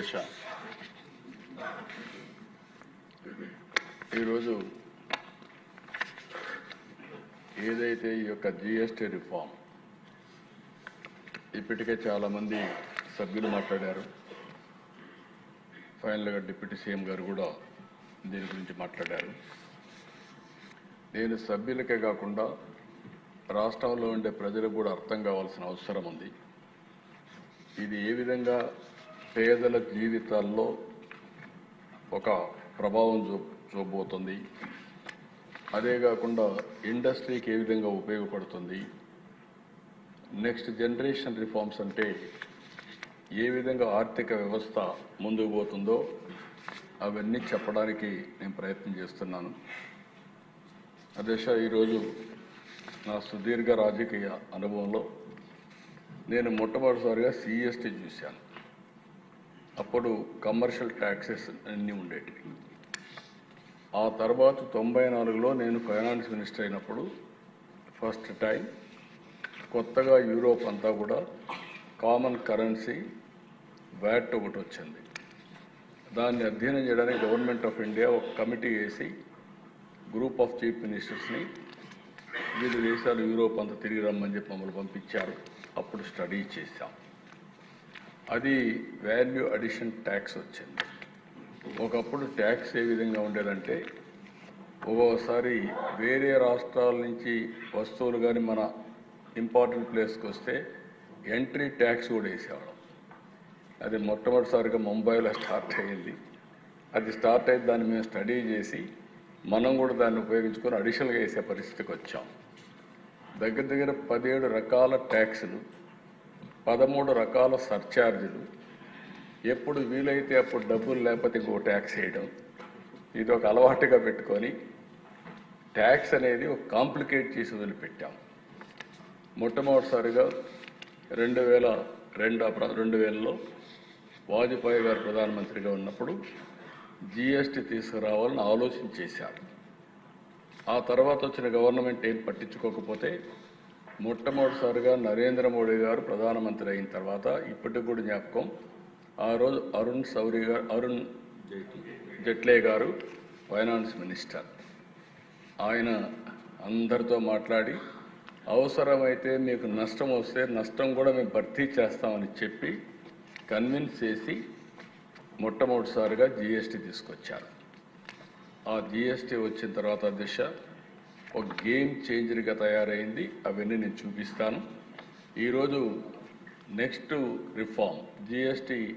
దశ ఈరోజు ఏదైతే ఈ యొక్క జిఎస్టీ రిఫార్మ్ ఇప్పటికే చాలామంది సభ్యులు మాట్లాడారు. ఫైనల్గా డిప్యూటీ సీఎం గారు కూడా దీని గురించి మాట్లాడారు. నేను సభ్యులకే కాకుండా రాష్ట్రంలో ఉండే ప్రజలకు కూడా అర్థం కావాల్సిన అవసరం ఉంది. ఇది ఏ విధంగా పేదల జీవితాల్లో ఒక ప్రభావం చూ చూపబోతుంది. అదే కాకుండా ఇండస్ట్రీకి ఏ విధంగా ఉపయోగపడుతుంది? నెక్స్ట్ జనరేషన్ రిఫార్మ్స్ అంటే ఏ విధంగా ఆర్థిక వ్యవస్థ ముందుకు పోతుందో అవన్నీ చెప్పడానికి నేను ప్రయత్నం చేస్తున్నాను. అధ్యక్ష ఈరోజు నా సుదీర్ఘ రాజకీయ అనుభవంలో నేను మొట్టమొదటిసారిగా సిఎస్టీ చూశాను. అప్పుడు కమర్షియల్ ట్యాక్సెస్ అన్నీ ఉండేటివి. ఆ తర్వాత తొంభై నాలుగులో నేను ఫైనాన్స్ మినిస్టర్ అయినప్పుడు ఫస్ట్ టైం కొత్తగా యూరోప్ అంతా కూడా కామన్ కరెన్సీ వ్యాట్ ఒకటి వచ్చింది. దాన్ని అధ్యయనం చేయడానికి గవర్నమెంట్ ఆఫ్ ఇండియా ఒక కమిటీ వేసి గ్రూప్ ఆఫ్ చీఫ్ మినిస్టర్స్ని వివిధ దేశాలు యూరోప్ అంతా తిరిగి రమ్మని చెప్పి మమ్మల్ని పంపించారు. అప్పుడు స్టడీ చేశాం. అది వాల్యూ అడిషన్ ట్యాక్స్ వచ్చింది. ఒకప్పుడు ట్యాక్స్ ఏ విధంగా ఉండేదంటే ఒక్కోసారి వేరే రాష్ట్రాల నుంచి వస్తువులు కానీ మన ఇంపార్టెంట్ ప్లేస్కి వస్తే ఎంట్రీ ట్యాక్స్ కూడా వేసేవాళ్ళం. అది మొట్టమొదటిసారిగా ముంబైలో స్టార్ట్ అయ్యింది. అది స్టార్ట్ అయ్యి దాన్ని మేము స్టడీ చేసి మనం కూడా దాన్ని ఉపయోగించుకొని అడిషనల్గా వేసే పరిస్థితికి వచ్చాం. దగ్గర దగ్గర పదిహేడు రకాల ట్యాక్స్లు పదమూడు రకాల సర్ఛార్జీలు ఎప్పుడు వీలైతే అప్పుడు డబ్బులు లేకపోతే ఇంకో ట్యాక్స్ వేయడం. ఇది ఒక అలవాటుగా పెట్టుకొని ట్యాక్స్ అనేది ఒక కాంప్లికేట్ చేసి వదిలిపెట్టాం. మొట్టమొదటిసారిగా రెండు వేల రెండు రెండు వేలలో వాజ్పేయి గారు ప్రధానమంత్రిగా ఉన్నప్పుడు జిఎస్టీ తీసుకురావాలని ఆలోచన చేశారు. ఆ తర్వాత వచ్చిన గవర్నమెంట్ ఏం పట్టించుకోకపోతే మొట్టమొదటిసారిగా నరేంద్ర మోడీ గారు ప్రధానమంత్రి అయిన తర్వాత ఇప్పటికి కూడా జ్ఞాపకం. ఆ రోజు అరుణ్ సౌరి గారు అరుణ్ జైట్లే గారు ఫైనాన్స్ మినిస్టర్. ఆయన అందరితో మాట్లాడి అవసరమైతే మీకు నష్టం వస్తే నష్టం కూడా మేము భర్తీ చేస్తామని చెప్పి కన్విన్స్ చేసి మొట్టమొదటిసారిగా జిఎస్టీ తీసుకొచ్చారు. ఆ జిఎస్టీ వచ్చిన తర్వాత దిశ ఒక గేమ్ చేంజర్గా తయారైంది. అవన్నీ నేను చూపిస్తాను. ఈరోజు నెక్స్ట్ రిఫార్మ్ జిఎస్టీ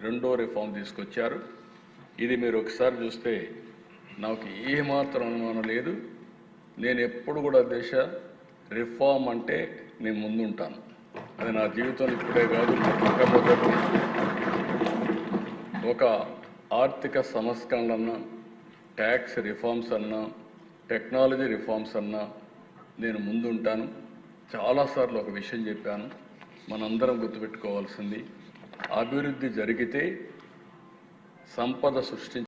రెండో రిఫార్మ్ తీసుకొచ్చారు. ఇది మీరు ఒకసారి చూస్తే నాకు ఏమాత్రం అనుమానం లేదు. నేను ఎప్పుడు కూడా దేశ రిఫార్మ్ అంటే నేను ముందుంటాను. అది నా జీవితంలో ఇప్పుడే కాదు నా ఒక ఆర్థిక సంస్కరణలన్నా ట్యాక్స్ రిఫార్మ్స్ అన్నా టెక్నాలజీ రిఫార్మ్స్ అన్నా నేను ముందుంటాను. చాలాసార్లు ఒక విషయం చెప్పాను. మనందరం గుర్తుపెట్టుకోవాల్సింది అభివృద్ధి జరిగితే సంపద సృష్టించ